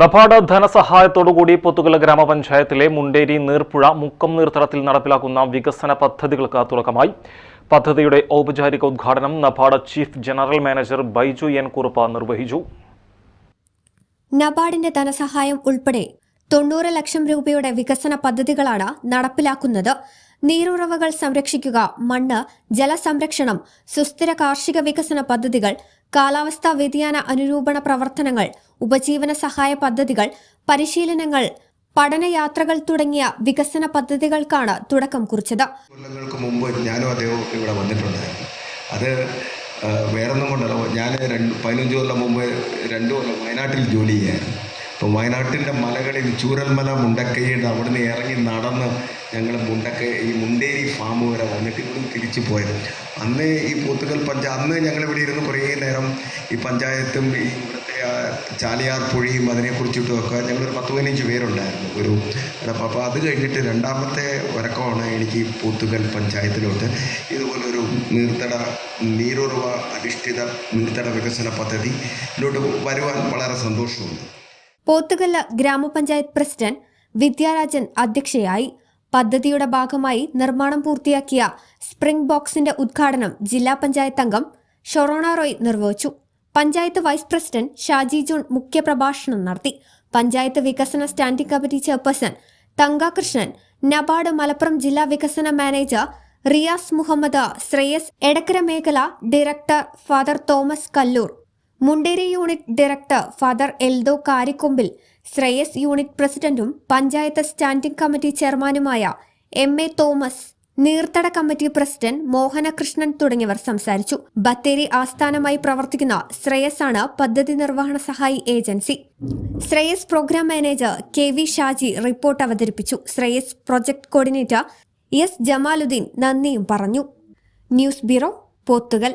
NABARD ധനസഹായത്തോടുകൂടി പൊത്തുകല ഗ്രാമപഞ്ചായത്തിലെ മുണ്ടേരി നീർപ്പുഴ മുക്കം നീർത്തടത്തിൽ നടപ്പിലാക്കുന്ന വികസന പദ്ധതികൾക്ക് തുടക്കമായി. പദ്ധതിയുടെ ഔപചാരിക ഉദ്ഘാടനം NABARD chief general manager Baiju N Kurup നിർവഹിച്ചു. നബാർഡിന്റെ ധനസഹായം ഉൾപ്പെടെ തൊണ്ണൂറ് ലക്ഷം രൂപയുടെ വികസന പദ്ധതികളാണ് നടപ്പിലാക്കുന്നത്. നീരുറവകൾ സംരക്ഷിക്കുക മണ്ണ് ജലസംരക്ഷണം സുസ്ഥിര കാർഷിക വികസന പദ്ധതികൾ കാലാവസ്ഥാ വ്യതിയാന അനുരൂപണ പ്രവർത്തനങ്ങൾ ഉപജീവന സഹായ പദ്ധതികൾ പരിശീലനങ്ങൾ പഠനയാത്രകൾ തുടങ്ങിയ വികസന പദ്ധതികൾക്കാണ് തുടക്കം കുറിച്ചത്. കൊല്ലങ്ങൾക്ക് മുമ്പ് ഞാനും അദ്ദേഹവും ഇവിടെ വന്നിട്ടുണ്ടായിരുന്നു. അത് വേറെ വേറൊന്നും കൊണ്ടല്ല. ഞാൻ രണ്ട് പതിനഞ്ച് കൊല്ലം മുമ്പ് രണ്ട് കൊല്ലം വയനാട്ടിൽ ജോലി ചെയ്യായിരുന്നു. അപ്പോൾ വയനാട്ടിന്റെ മലകളിൽ ചൂരൽമല മുണ്ടക്കൈയുടെ അവിടുന്ന് ഇറങ്ങി നടന്ന് ഞങ്ങൾ മുണ്ടക്കൈ ഈ മുണ്ടേരി ഫാം വരെ വന്നിട്ട് ഇവിടുന്ന് തിരിച്ചു പോയത്. അന്ന് ഈ പോത്തുകൽ പഞ്ചായത്ത് അന്ന് ഞങ്ങളിവിടെ ഇരുന്ന് കുറേ നേരം ഈ പഞ്ചായത്തും ഈ ചാലിയാർ പുഴയും അതിനെക്കുറിച്ചിട്ടും ഒക്കെ ഞങ്ങളൊരു പത്ത് പതിനഞ്ച് പേരുണ്ടായിരുന്നു ഒരു അപ്പോൾ അത് കഴിഞ്ഞിട്ട് രണ്ടാമത്തെ വരക്കമാണ് എനിക്ക് പോത്തുകൽ പഞ്ചായത്തിലോട്ട് ഇതുപോലൊരു നീർത്തട നീരുറവ അധിഷ്ഠിത നീർത്തട വികസന പദ്ധതിയിലോട്ട് വരുവാൻ വളരെ സന്തോഷമുണ്ട്. പോത്തുകല്ല ഗ്രാമപഞ്ചായത്ത് പ്രസിഡന്റ് വിദ്യാരാജൻ അധ്യക്ഷയായി പദ്ധതിയുടെ ഭാഗമായി നിർമ്മാണം പൂർത്തിയാക്കിയ സ്പ്രിംഗ് ബോക്സിന്റെ ഉദ്ഘാടനം ജില്ലാ പഞ്ചായത്ത് അംഗം ഷൊറോണ റോയ് നിർവഹിച്ചു. Panchayat vice president Shaji John മുഖ്യപ്രഭാഷണം നടത്തി. പഞ്ചായത്ത് വികസന standing committee chairperson Thankakrishnan NABARD Malappuram ജില്ലാ വികസന മാനേജർ റിയാസ് മുഹമ്മദ് ശ്രേയസ് എടക്കര മേഖല director father Thomas Kallur Munderi unit director father Eldho Karikkombil Sreyas unit പ്രസിഡന്റും പഞ്ചായത്ത് സ്റ്റാൻഡിംഗ് കമ്മിറ്റി ചെയർമാനുമായ എം എ തോമസ് നീർത്തട കമ്മിറ്റി പ്രസിഡന്റ് മോഹനകൃഷ്ണൻ തുടങ്ങിയവർ സംസാരിച്ചു. ബത്തേരി ആസ്ഥാനമായി പ്രവർത്തിക്കുന്ന ശ്രേയസ് ആണ് പദ്ധതി നിർവഹണ സഹായി agency. Sreyas program manager K V Shaji report അവതരിപ്പിച്ചു. Sreyas project coordinator S Jamaluddin നന്ദിയും പറഞ്ഞു. News bureau Pothukal